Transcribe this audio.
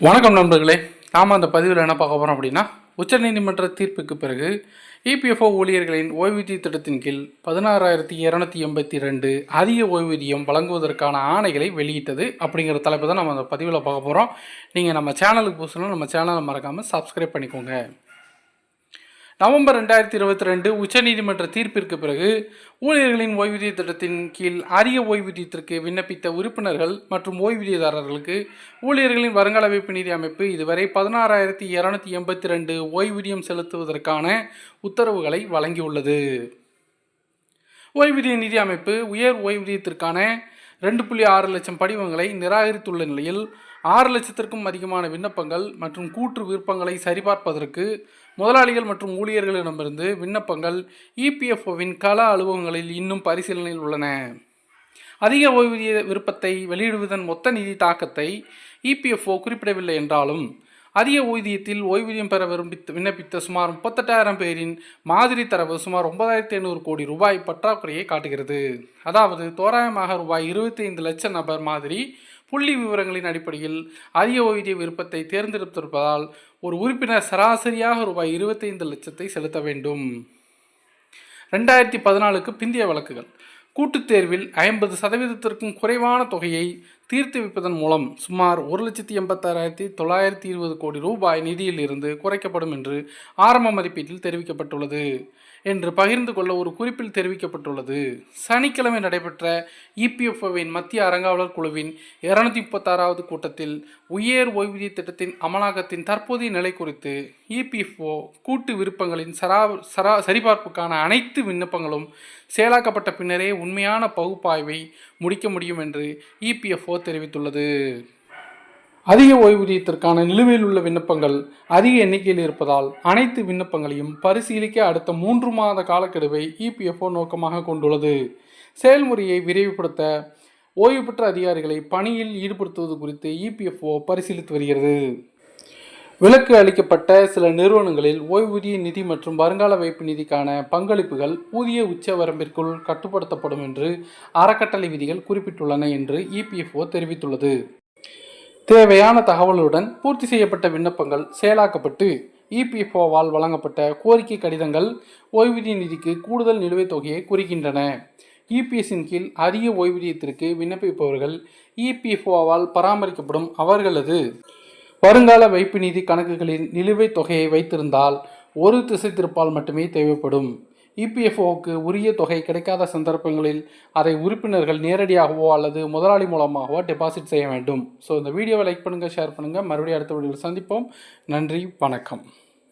வணக்கம் நண்பர்களே நாம் அந்த பதிவில் என்ன பார்க்க போகிறோம் அப்படின்னா உச்சநீதிமன்ற தீர்ப்புக்கு பிறகு இபிஎஃப்ஓ ஊழியர்களின் ஓய்வூதிய திட்டத்தின் கீழ் பதினாறாயிரத்தி இரநூத்தி எண்பத்தி ரெண்டு அதிக ஓய்வூதியம் வழங்குவதற்கான ஆணைகளை வெளியிட்டது அப்படிங்கிற தலைப்பு தான் நம்ம அந்த பதிவில் பார்க்க போகிறோம் நீங்கள் நம்ம சேனலுக்கு புதுசுனா நம்ம சேனலை மறக்காமல் சப்ஸ்கிரைப் பண்ணிக்கோங்க. நவம்பர் ரெண்டாயிரத்தி இருபத்தி ரெண்டு உச்சநீதிமன்ற தீர்ப்பிற்கு பிறகு ஊழியர்களின் ஓய்வூதிய திட்டத்தின் கீழ் அரிய ஓய்வூதியத்திற்கு விண்ணப்பித்த உறுப்பினர்கள் மற்றும் ஓய்வூதியதாரர்களுக்கு ஊழியர்களின் வருங்கால வைப்பு நிதி அமைப்பு இதுவரை பதினாறாயிரத்தி இரநூத்தி எண்பத்தி ரெண்டு ஓய்வூதியம் செலுத்துவதற்கான உத்தரவுகளை வழங்கியுள்ளது. ஓய்வூதிய நிதி அமைப்பு உயர் ஓய்வூதியத்திற்கான ரெண்டு புள்ளி ஆறு லட்சம் படிவங்களை நிராகரித்துள்ள நிலையில் ஆறு லட்சத்திற்கும் அதிகமான விண்ணப்பங்கள் மற்றும் கூற்று விருப்பங்களை சரிபார்ப்பதற்கு முதலாளிகள் மற்றும் ஊழியர்களிடமிருந்து விண்ணப்பங்கள் இபிஎஃப்ஓவின் கள அலுவலகங்களில் இன்னும் பரிசீலனையில் உள்ளன. அதிக ஓய்வூதிய விருப்பத்தை வெளியிடுவதன் மொத்த நிதி தாக்கத்தை இபிஎஃப்ஓ குறிப்பிடவில்லை என்றாலும் அதிக ஊதியத்தில் ஓய்வூதியம் பெற விரும்பி விண்ணப்பித்த சுமார் முப்பத்தெட்டாயிரம் பேரின் மாதிரி தரவு சுமார் ஒன்பதாயிரத்தி ஐநூறு கோடி ரூபாய் பற்றாக்குறையை காட்டுகிறது. அதாவது தோராயமாக ரூபாய் இருபத்தி ஐந்து லட்சம் நபர் மாதிரி புள்ளி விவரங்களின் அடிப்படையில் அதிக ஓய்வூதிய விருப்பத்தை தேர்ந்தெடுத்திருப்பதால் ஒரு உறுப்பினர் சராசரியாக ரூபாய் இருபத்தைந்து லட்சத்தை செலுத்த வேண்டும். ரெண்டாயிரத்தி பதினாலுக்கு பிந்திய வழக்குகள். கூட்டுத் தேர்வில் ஐம்பது சதவீதத்திற்கும் குறைவான தொகையை தீர்த்து வைப்பதன் மூலம் சுமார் ஒரு லட்சத்தி எண்பத்தாறாயிரத்தி தொள்ளாயிரத்தி இருபது கோடி ரூபாய் நிதியில் இருந்து குறைக்கப்படும் என்று ஆரம்ப மதிப்பீட்டில் தெரிவிக்கப்பட்டுள்ளது என்று பகிர்ந்து கொள்ள ஒரு குறிப்பில் தெரிவிக்கப்பட்டுள்ளது. சனிக்கிழமை நடைபெற்ற இபிஎஃப்ஓவின் மத்திய அறங்காவலர் குழுவின் இருநூத்தி முப்பத்தாறாவது கூட்டத்தில் உயர் ஓய்வூதிய திட்டத்தின் அமலாக்கத்தின் தற்போதைய நிலை குறித்து இபிஎஃப்ஓ கூட்டு விருப்பங்களின் சரா சரா சரிபார்ப்புக்கான அனைத்து விண்ணப்பங்களும் செயலாக்கப்பட்ட பின்னரே உண்மையான பகுப்பாய்வை முடிக்க முடியும் என்று இபிஎஃப்ஓ தெரிவித்துள்ளது. அதிக ஓய்வூதியத்திற்கான நிலுவையில் உள்ள விண்ணப்பங்கள் அதிக எண்ணிக்கையில் இருப்பதால் அனைத்து விண்ணப்பங்களையும் பரிசீலிக்க அடுத்த மூன்று மாத காலக்கெடுவை இபிஎஃப்ஓ நோக்கமாக கொண்டுள்ளது. செயல்முறையை விரைவுபடுத்த ஓய்வு பெற்ற அதிகாரிகளை பணியில் ஈடுபடுத்துவது குறித்து இபிஎஃப்ஓ பரிசீலித்து வருகிறது. விலக்கு அளிக்கப்பட்ட சில நிறுவனங்களில் ஓய்வூதிய நிதி மற்றும் வருங்கால வைப்பு நிதிக்கான பங்களிப்புகள் ஊதிய உச்ச வரம்பிற்குள் கட்டுப்படுத்தப்படும் என்று அறக்கட்டளை விதிகள் குறிப்பிட்டுள்ளன என்று இபிஎஃப்ஓ தெரிவித்துள்ளது. தேவையான தகவலுடன் பூர்த்தி செய்யப்பட்ட விண்ணப்பங்கள் செயலாக்கப்பட்டு இபிஎஃப்ஓவால் வழங்கப்பட்ட கோரிக்கை கடிதங்கள் ஓய்வூதிய நிதிக்கு கூடுதல் நிலுவைத் தொகையை குறிக்கின்றன. இபிஎஸ்ஸின் கீழ் அதிக ஓய்வூதியத்திற்கு விண்ணப்பிப்பவர்கள் இபிஎஃப்ஓவால் பராமரிக்கப்படும் அவர்களது வருங்கால வைப்பு நிதி கணக்குகளின் நிலுவைத் தொகையை வைத்திருந்தால் ஒரு திசை திருப்பால் மட்டுமே தேவைப்படும். இபிஎஃப்ஓவுக்கு உரிய தொகை கிடைக்காத சந்தர்ப்பங்களில் அதை உறுப்பினர்கள் நேரடியாகவோ அல்லது முதலாளி மூலமாகவோ டெபாசிட் செய்ய வேண்டும். ஸோ இந்த வீடியோவை லைக் பண்ணுங்கள் ஷேர் பண்ணுங்கள் மறுபடியும் அடுத்த வீடியோவில் சந்திப்போம். நன்றி வணக்கம்.